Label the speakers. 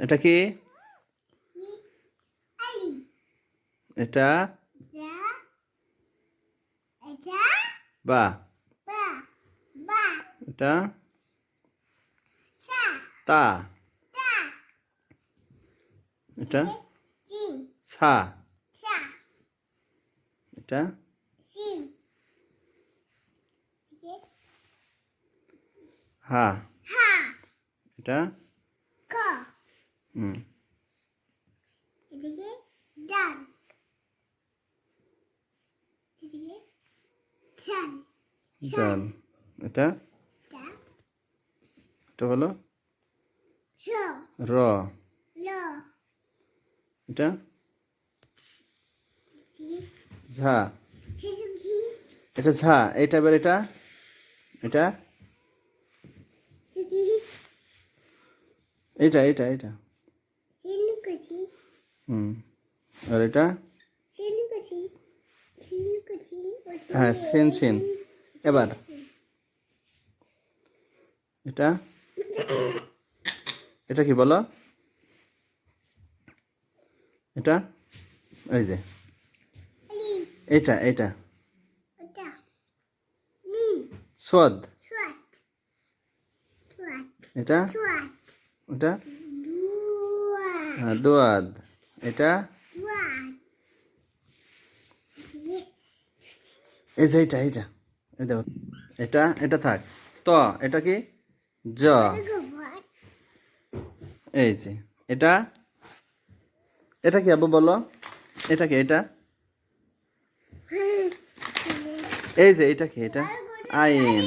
Speaker 1: এটা কি? এটা? বা। এটা? তা। এটা? সা এটা? হা। এটা? হুম।
Speaker 2: এদিকে ডান এদিকে সান
Speaker 1: জাল এটা? এটা? হলো? র
Speaker 2: ল।
Speaker 1: এটা? ঝা। এটা ঝা। এটা এবার এটা? এটা? এটা এটা এটা। হুম। আর এটা? হ্যাঁ সেন সেন এবার? এটা? এটা কি বলো? এটা? এই যে। এটা এটা?
Speaker 2: সোয়াট
Speaker 1: এটা এটা
Speaker 2: দুয়া
Speaker 1: দোয়াদ। এটা? এই যে এটা এটা এই দেখো। এটা? এটা থাক। ত এটা কি? জ। এই যে। এটা? এটা কি আবু বলো? এটা কি এটা? এই যে এটা কি এটা? আইন।